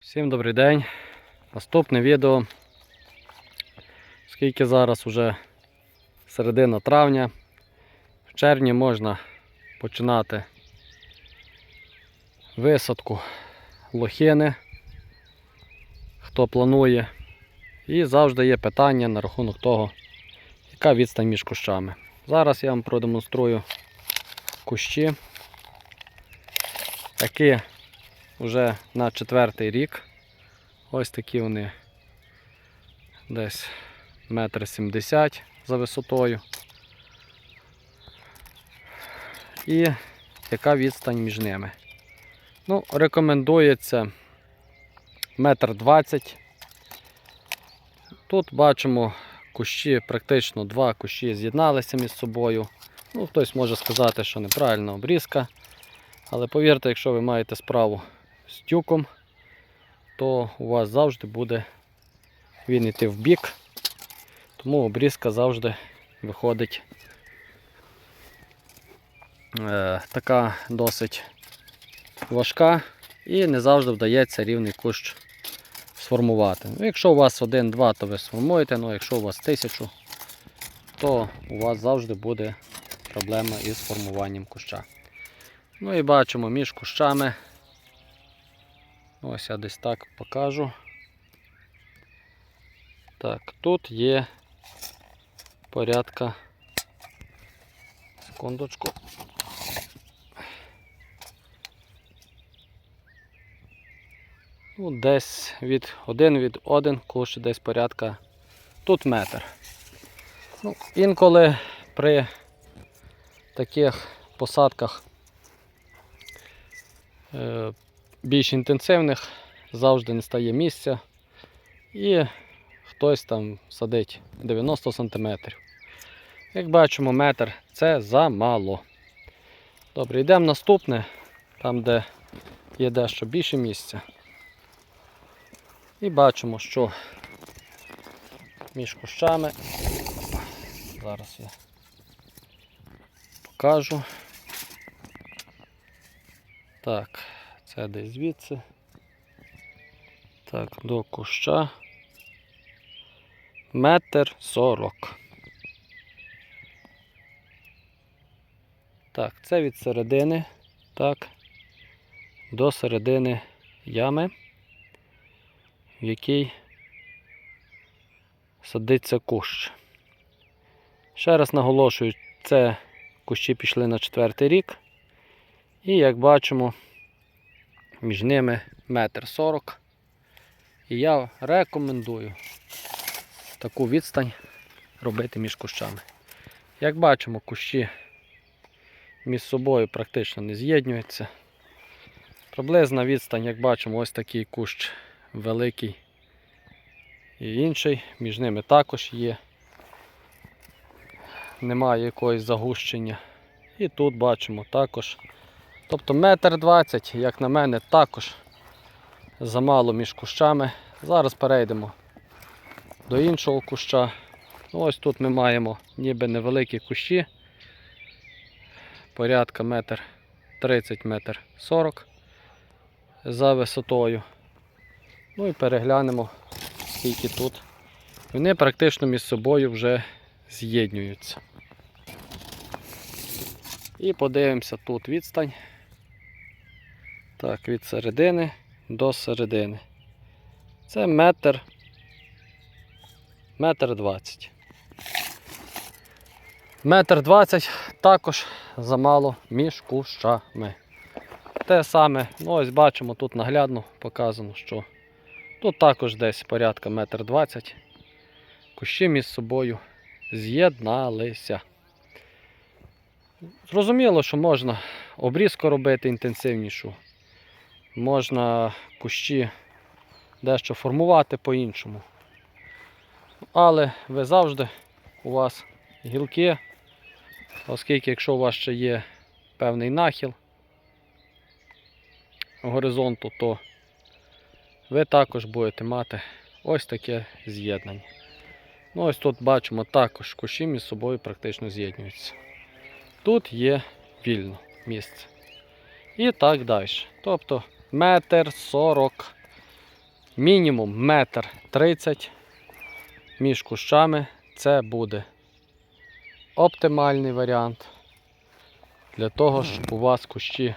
Всім добрий день. Наступне відео. Скільки зараз уже середина травня. В червні можна починати висадку лохини. Хто планує. І завжди є питання на рахунок того, яка відстань між кущами. Зараз я вам продемонструю кущі, які вже на четвертий рік. Ось такі вони десь метр сімдесят за висотою. І яка відстань між ними? Ну, рекомендується метр двадцять. Тут бачимо кущі, практично два кущі з'єдналися між собою. Ну, хтось може сказати, що неправильна обрізка. Але повірте, якщо ви маєте справу з тюком, то у вас завжди буде він йти в бік, тому обрізка завжди виходить е, така досить важка і не завжди вдається рівний кущ сформувати. Ну, якщо у вас один-два, то ви сформуєте, ну якщо у вас тисячу, то у вас завжди буде проблема із формуванням куща. Ну і бачимо між кущами. Ось я десь так покажу. Так, тут є порядка. Секундочку. Ну, десь від один від один, кущ десь порядка. Тут метр. Ну, інколи при таких посадках е, більш інтенсивних завжди не стає місця. І хтось там садить 90 см. Як бачимо, метр це замало. Добре, йдемо наступне, там де є дещо більше місця. І бачимо, що між кущами. Зараз я покажу. Так, це десь звідси. Так, до куща. Метр сорок. Так, це від середини, так, до середини ями, в якій садиться кущ. Ще раз наголошую, це кущі пішли на четвертий рік. І як бачимо, між ними метр сорок. І я рекомендую таку відстань робити між кущами. Як бачимо, кущі між собою практично не з'єднуються. Приблизна відстань, як бачимо, ось такий кущ великий і інший, між ними також є. Немає якогось загущення. І тут бачимо також. Тобто метр двадцять, як на мене, також замало між кущами. Зараз перейдемо до іншого куща. Ну, Ось тут ми маємо ніби невеликі кущі. Порядка метр 30 метр 40 за висотою. Ну і переглянемо, скільки тут. Вони практично між собою вже з'єднуються. І подивимося тут відстань. Так, від середини до середини. Це метр. Метр двадцять. Метр двадцять також замало між кущами. Те саме, ну ось бачимо, тут наглядно показано, що тут також десь порядка метр двадцять. Кущі між собою з'єдналися. Зрозуміло, що можна обрізку робити інтенсивнішу, можна кущі дещо формувати по-іншому. Але ви завжди у вас гілки, оскільки якщо у вас ще є певний нахил горизонту, то ви також будете мати ось таке з'єднання. Ну ось тут бачимо також кущі між собою практично з'єднуються. Тут є вільно місце. І так далі. Тобто метр сорок мінімум метр тридцять між кущами. Це буде оптимальний варіант для того, щоб у вас кущі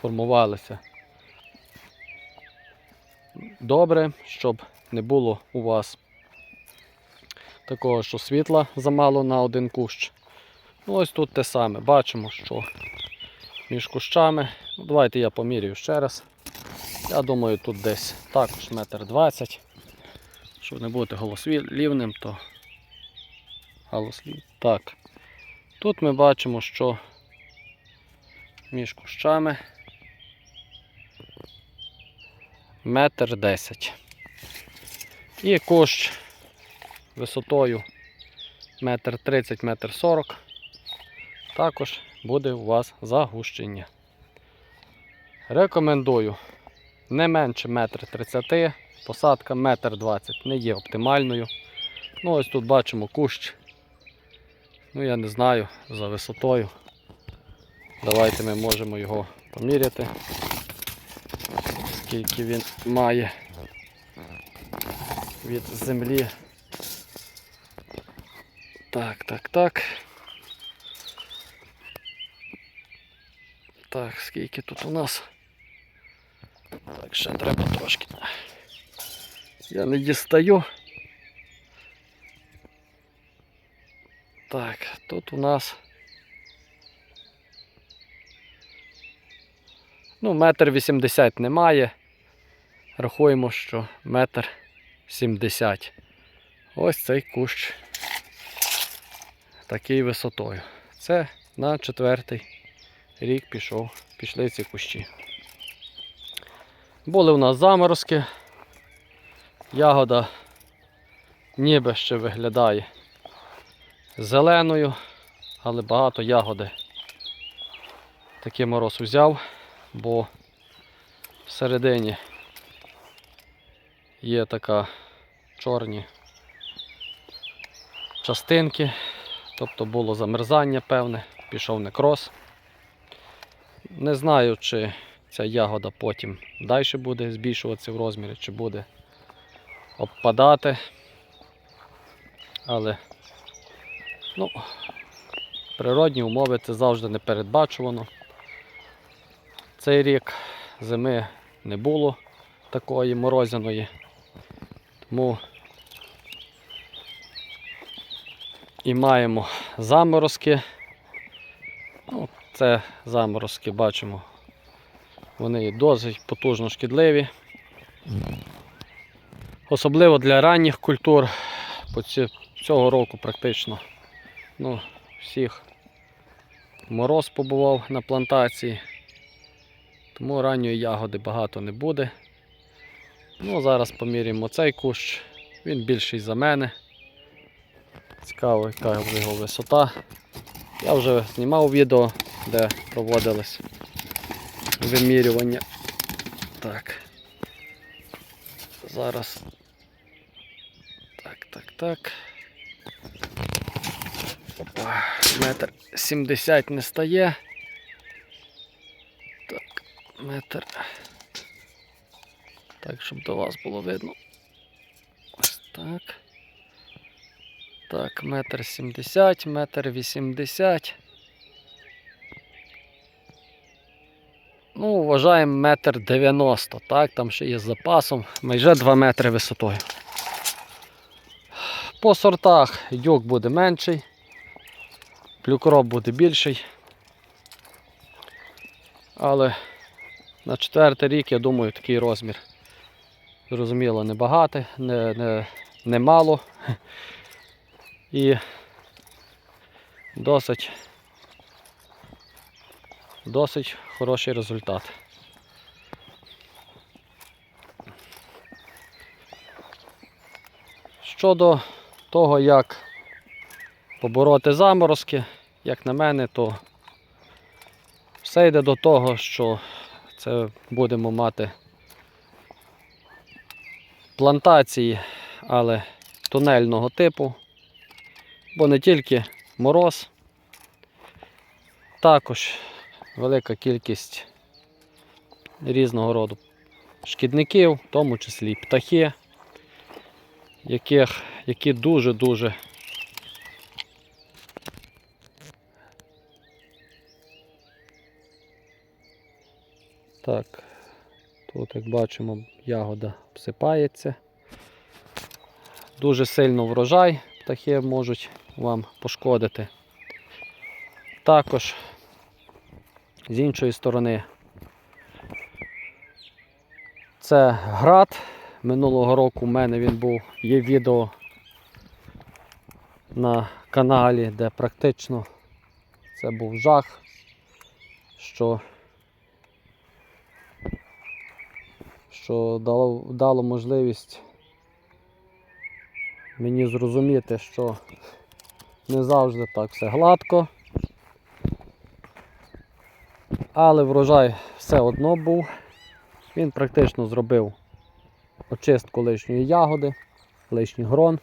формувалися добре, щоб не було у вас такого, що світла замало на один кущ. Ну, ось тут те саме. Бачимо, що між кущами. Ну, давайте я поміряю ще раз. Я думаю, тут десь також метр двадцять. Щоб не бути голослівним, то голослів. Так. Тут ми бачимо, що між кущами метр десять. І кущ висотою метр тридцять, метр сорок. Також буде у вас загущення. Рекомендую не менше метр тридцяти, посадка метр двадцять не є оптимальною. Ну ось тут бачимо кущ. Ну я не знаю за висотою. Давайте ми можемо його поміряти, скільки він має від землі. Так, так, так. Так, скільки тут у нас? Так, ще треба трошки. Я не дістаю. Так, тут у нас. Ну, метр вісімдесят немає. Рахуємо, що метр сімдесят. Ось цей кущ такий висотою. Це на четвертий рік пішов, пішли ці кущі. Були у нас заморозки. Ягода ніби ще виглядає зеленою, але багато ягоди. Такий мороз взяв, бо всередині є така чорні частинки, тобто було замерзання певне, пішов некроз. Не знаю, чи ця ягода потім далі буде збільшуватися в розмірі, чи буде обпадати. Але ну, природні умови це завжди непередбачувано. Цей рік зими не було такої морозяної, тому і маємо заморозки. Ну, це заморозки бачимо. Вони досить потужно шкідливі. Особливо для ранніх культур. Цього року практично ну, всіх мороз побував на плантації. Тому ранньої ягоди багато не буде. Ну, зараз поміряємо цей кущ. Він більший за мене. Цікаво, яка його висота. Я вже знімав відео, де проводились вимірювання. Так. Зараз. Так, так, так. Опа, метр сімдесят не стає. Так, метр. Так, щоб до вас було видно. Ось так. Так, метр сімдесят, метр вісімдесят. Ну, вважаємо метр дев'яносто, так, там ще є з запасом, майже 2 метри висотою. По сортах дюк буде менший, плюкроп буде більший. Але на четвертий рік, я думаю, такий розмір. Зрозуміло, небагато, не, не, не мало. І досить, досить хороший результат. Щодо того, як побороти заморозки, як на мене, то все йде до того, що це будемо мати плантації, але тунельного типу, бо не тільки мороз, також велика кількість різного роду шкідників, в тому числі і птахи, яких, які дуже-дуже Так, тут, як бачимо, ягода обсипається. Дуже сильно врожай, птахи можуть вам пошкодити. Також з іншої сторони це град. Минулого року в мене він був, є відео на каналі, де практично це був жах, що що дало, дало можливість мені зрозуміти, що не завжди так все гладко. Але врожай все одно був. Він практично зробив очистку лишньої ягоди, лишній грон,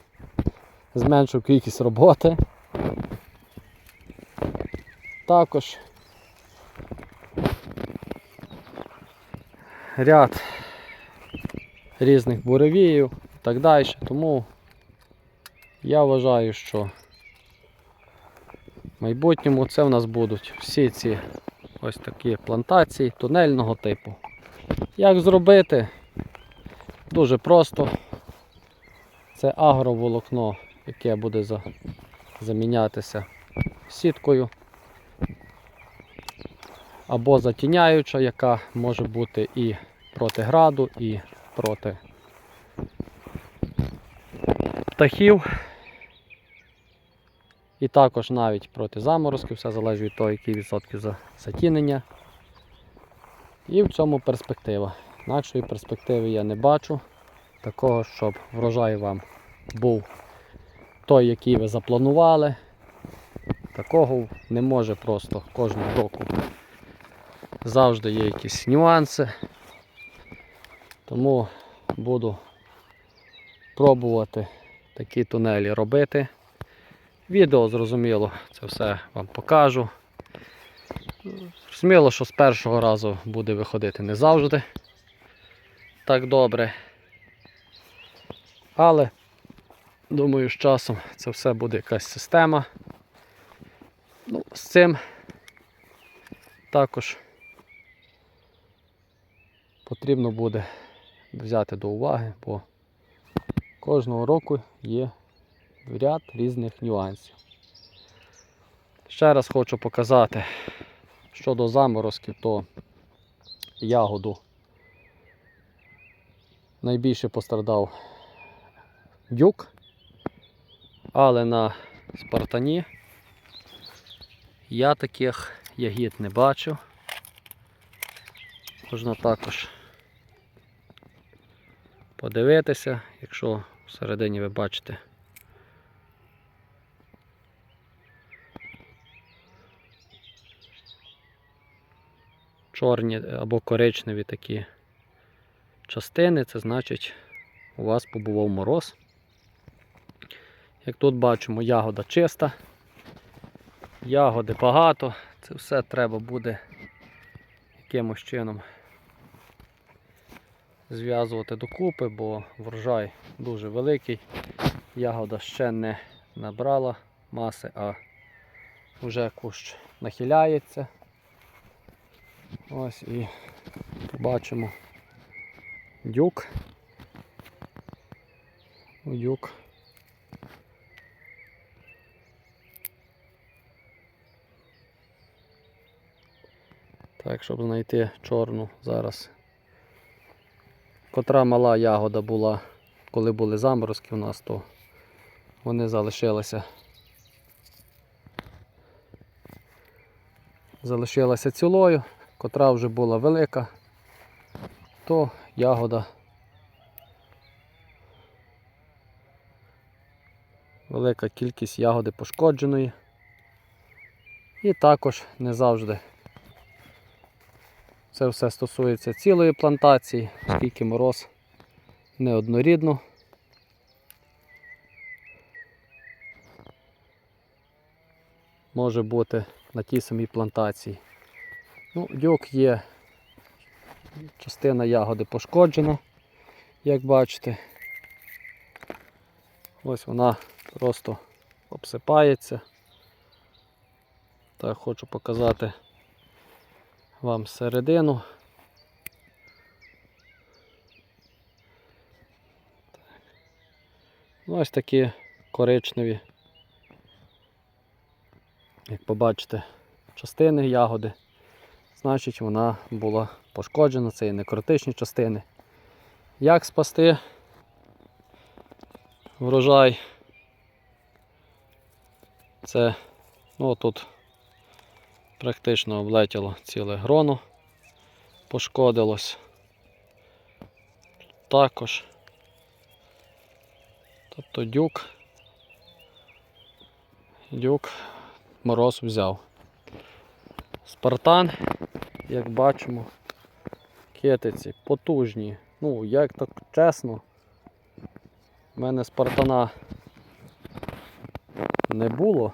зменшив кількість роботи. Також ряд різних буревіїв і так далі. Тому я вважаю, що в майбутньому це в нас будуть всі ці ось такі плантації тунельного типу. Як зробити? Дуже просто. Це агроволокно, яке буде за- замінятися сіткою. Або затіняюча, яка може бути і проти граду, і проти птахів. І також навіть проти заморозків, все залежить від того, які відсотки за- затінення. І в цьому перспектива. Інакшої перспективи я не бачу. Такого, щоб врожай вам був той, який ви запланували. Такого не може просто кожного року. Завжди є якісь нюанси. Тому буду пробувати такі тунелі робити. Відео зрозуміло, це все вам покажу. Сміло, що з першого разу буде виходити не завжди так добре. Але думаю, з часом це все буде якась система. Ну, з цим також потрібно буде взяти до уваги, бо кожного року є ряд різних нюансів. Ще раз хочу показати щодо заморозків, то ягоду найбільше пострадав дюк, але на спартані я таких ягід не бачив. Можна також подивитися, якщо всередині ви бачите. Чорні або коричневі такі частини, це значить у вас побував мороз. Як тут бачимо, ягода чиста, ягоди багато, це все треба буде якимось чином зв'язувати докупи, бо врожай дуже великий. Ягода ще не набрала маси, а вже кущ нахиляється. Ось і побачимо дюк. Дюк. Так, щоб знайти чорну зараз. Котра мала ягода була, коли були заморозки у нас, то вони залишилися. Залишилася цілою, котра вже була велика, то ягода велика кількість ягоди пошкодженої. І також не завжди це все стосується цілої плантації, оскільки мороз неоднорідно. Може бути на тій самій плантації. Ну, дюк є Частина ягоди пошкоджена, як бачите. Ось вона просто обсипається. Так, хочу показати вам середину. Ну, ось такі коричневі, як побачите, частини ягоди. Значить, вона була пошкоджена, це і некротичні частини. Як спасти врожай? Це ну, тут практично облетіло ціле гроно, пошкодилось. Також. Тобто дюк. Дюк мороз взяв. Спартан, як бачимо, китиці потужні. Ну, як так чесно, в мене спартана не було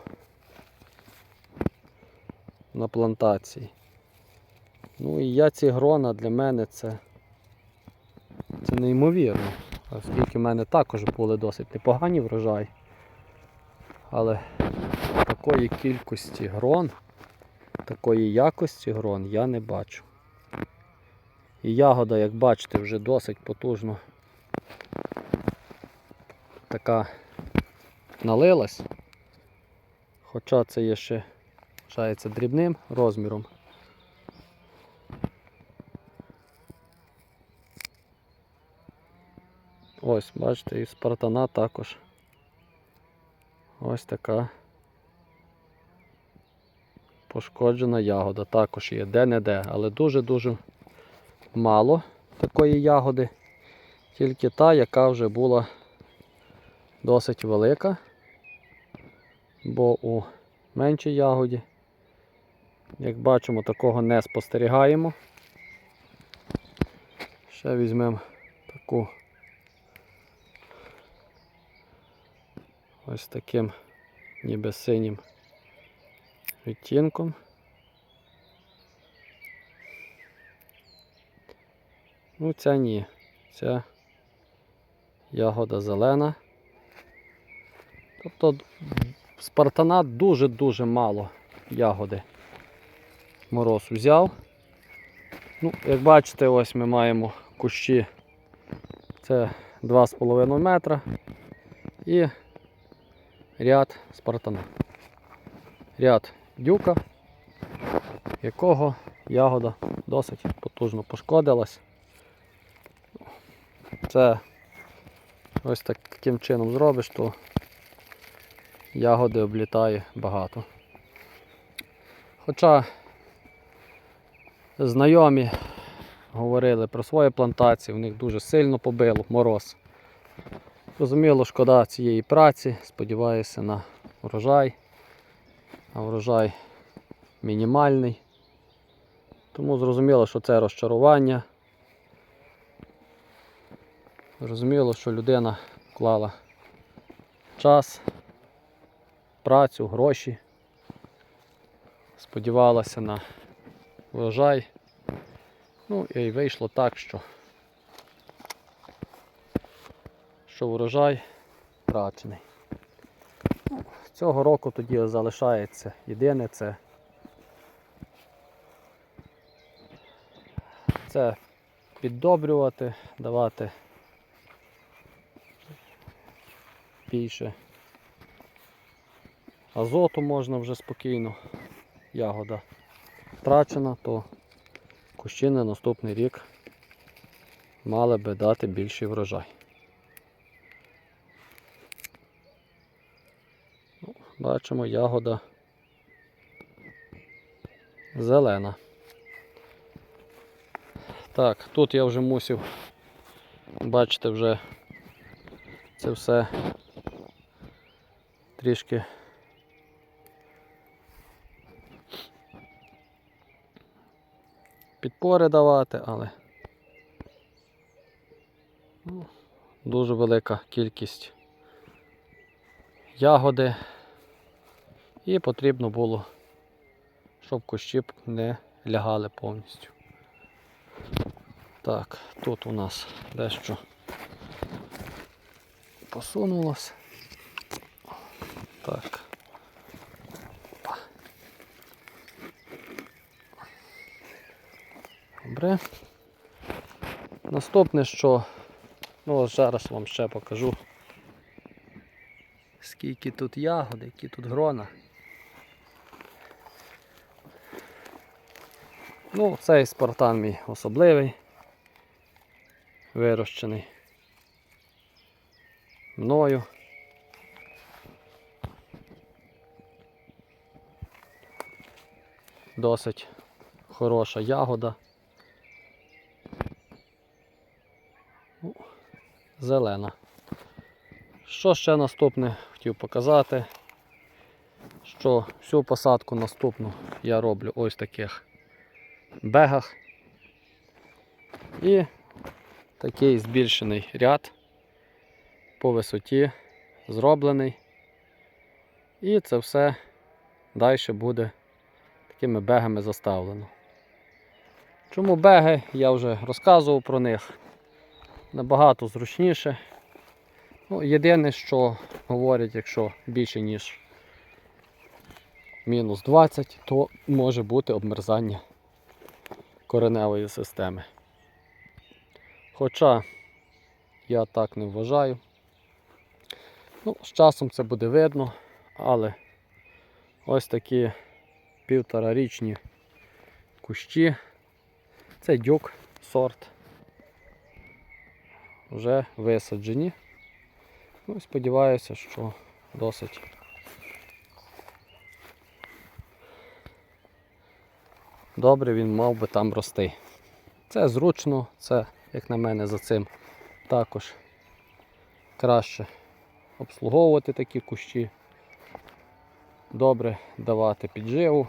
на плантації. Ну і я ці грона для мене це, це неймовірно. Оскільки в мене також були досить непогані врожаї. Але такої кількості грон, такої якості грон я не бачу. І ягода, як бачите, вже досить потужно така налилась. Хоча це є ще вважається дрібним розміром. Ось, бачите, і спартана також. Ось така пошкоджена ягода. Також є де-не-де, але дуже-дуже мало такої ягоди. Тільки та, яка вже була досить велика. Бо у меншій ягоді, як бачимо, такого не спостерігаємо. Ще візьмемо таку ось таким ніби синім відтінком. Ну, ця ні. Ця ягода зелена. Тобто спартана дуже-дуже мало ягоди. Мороз взяв. Ну, як бачите, ось ми маємо кущі. Це 2,5 метра і ряд спартана. Ряд дюка, якого ягода досить потужно пошкодилась. Це ось таким чином зробиш, то ягоди облітає багато. Хоча знайомі говорили про свої плантації, у них дуже сильно побило мороз. Розуміло, шкода цієї праці, сподіваюся на врожай. А врожай мінімальний. Тому зрозуміло, що це розчарування. Зрозуміло, що людина вклала час, працю, гроші. Сподівалася на врожай. Ну і вийшло так, що, що врожай втрачений. Цього року тоді залишається єдине це. Це піддобрювати, давати більше азоту можна вже спокійно. Ягода втрачена, то кущі на наступний рік мали би дати більший врожай. Ну, Бачимо, ягода зелена. Так, тут я вже мусив, бачите, вже це все трішки підпори давати, але ну, дуже велика кількість ягоди і потрібно було, щоб кущі не лягали повністю. Так, тут у нас дещо посунулося. Так. Добре. Наступне, що ну ось зараз вам ще покажу. Скільки тут ягод, які тут грона. Ну, цей спартан мій особливий, вирощений мною. Досить хороша ягода. Ну, Зелена. Що ще наступне хотів показати, що всю посадку наступну я роблю ось таких бегах. І такий збільшений ряд по висоті зроблений. І це все далі буде такими бегами заставлено. Чому беги? Я вже розказував про них. Набагато зручніше. Ну, єдине, що говорять, якщо більше, ніж мінус 20, то може бути обмерзання кореневої системи. Хоча я так не вважаю. Ну, з часом це буде видно, але ось такі півторарічні кущі. Це дюк сорт. Вже висаджені. Ну, сподіваюся, що досить добре він мав би там рости. Це зручно, це, як на мене, за цим також краще обслуговувати такі кущі. Добре давати підживу.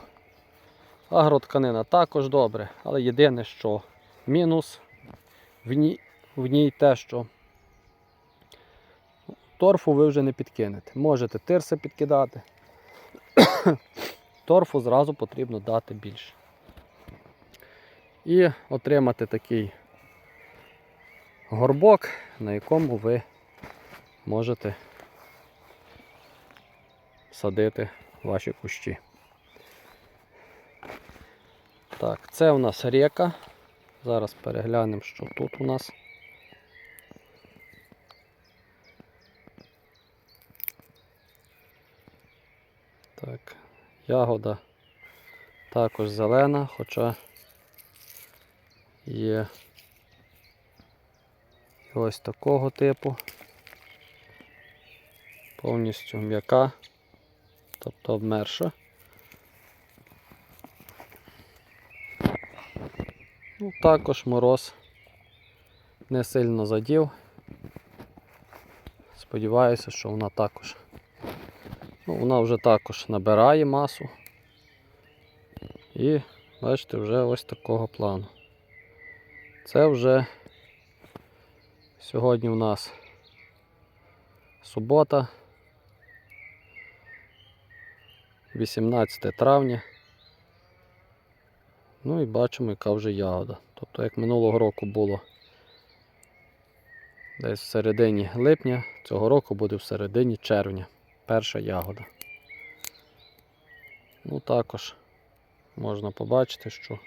Агротканина також добре, але єдине, що мінус в ній, в ній те, що торфу ви вже не підкинете. Можете тирси підкидати. Торфу зразу потрібно дати більше. І отримати такий горбок, на якому ви можете садити ваші кущі. Так, це у нас река. Зараз переглянемо, що тут у нас. Так, ягода також зелена, хоча є ось такого типу. Повністю м'яка, тобто обмерша. Ну, також мороз не сильно задів. Сподіваюся, що вона також ну, вона вже також набирає масу. І бачите, вже ось такого плану. Це вже сьогодні у нас субота, 18 травня. Ну і бачимо, яка вже ягода. Тобто, як минулого року було десь в середині липня, цього року буде в середині червня. Перша ягода. Ну також можна побачити, що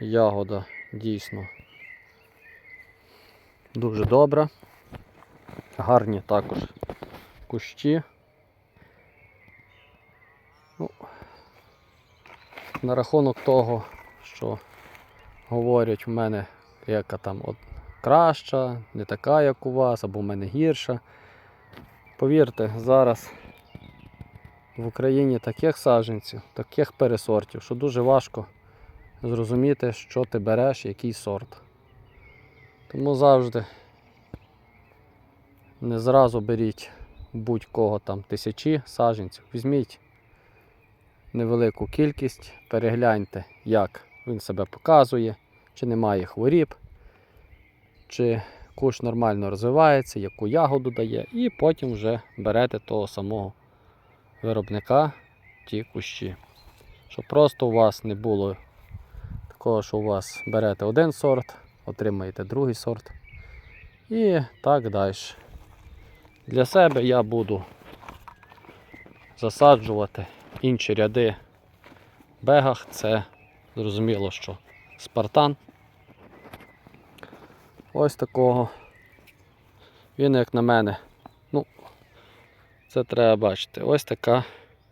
ягода дійсно дуже добра. Гарні також кущі. Ну, на рахунок того, що говорять в мене, яка там от краща, не така, як у вас, або в мене гірша. Повірте, зараз в Україні таких саджанців, таких пересортів, що дуже важко зрозуміти, що ти береш, який сорт. Тому завжди не зразу беріть будь-кого там тисячі саджанців. Візьміть невелику кількість, перегляньте, як він себе показує, чи немає хворіб, чи куш нормально розвивається, яку ягоду дає, і потім вже берете того самого виробника ті кущі. Щоб просто у вас не було такого, що у вас берете один сорт, отримаєте другий сорт. І так далі. Для себе я буду засаджувати інші ряди в бегах. Це зрозуміло, що Спартан. Ось такого. Він, як на мене, ну, це треба бачити. Ось така,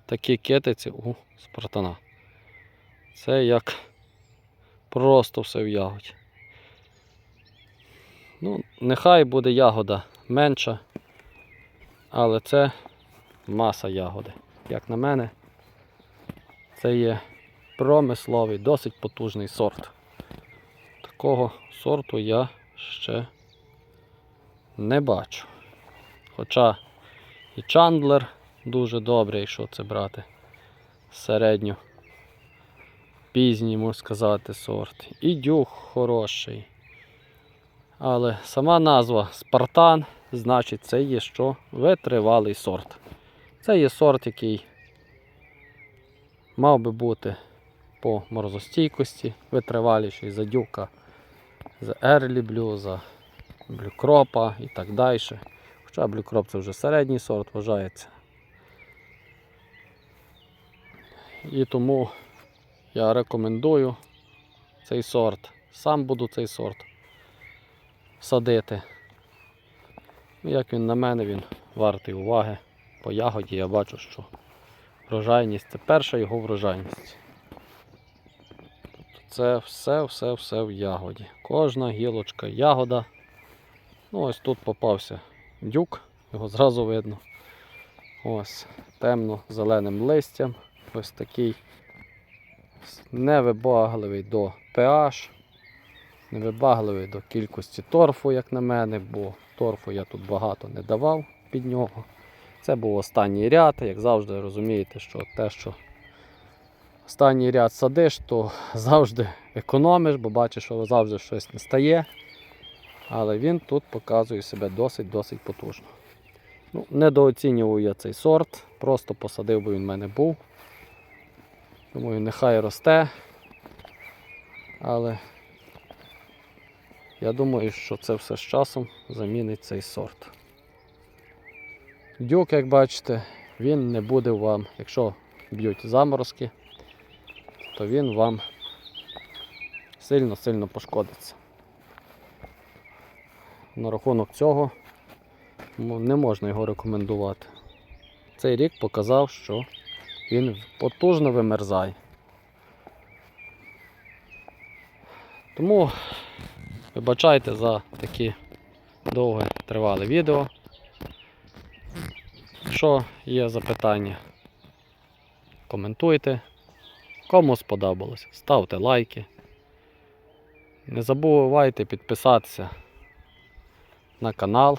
такі китиці у Спартана. Це як просто все в ягоді. Ну, нехай буде ягода менша, але це маса ягоди. Як на мене, це є промисловий, досить потужний сорт. Такого сорту я ще не бачу. Хоча і чандлер дуже добрий, якщо це брати середню, пізній, можна сказати, сорт. І дюх хороший. Але сама назва Спартан, значить, це є що витривалий сорт. Це є сорт, який мав би бути по морозостійкості, витриваліший за дюка, за Ерлі Блю, за блюкропа і так далі. Хоча блюкроп це вже середній сорт вважається. І тому я рекомендую цей сорт. Сам буду цей сорт садити. Ну, Як він на мене, він вартий уваги. По ягоді я бачу, що врожайність це перша його врожайність. Тобто це все, все, все в ягоді. Кожна гілочка ягода. Ну, ось тут попався дюк, його зразу видно. Ось темно-зеленим листям. Ось такий невибагливий до pH, невибагливий до кількості торфу, як на мене, бо торфу я тут багато не давав під нього. Це був останній ряд, як завжди розумієте, що те, що останній ряд садиш, то завжди економиш, бо бачиш, що завжди щось не стає. Але він тут показує себе досить-досить потужно. Ну, недооцінював я цей сорт, просто посадив, бо він в мене був. Думаю, нехай росте. Але я думаю, що це все з часом замінить цей сорт. Дюк, як бачите, він не буде вам, якщо б'ють заморозки, то він вам сильно-сильно пошкодиться. На рахунок цього не можна його рекомендувати. Цей рік показав, що він потужно вимерзає. Тому вибачайте за такі довге тривале відео. Якщо є запитання, коментуйте. Кому сподобалось, ставте лайки. Не забувайте підписатися на канал.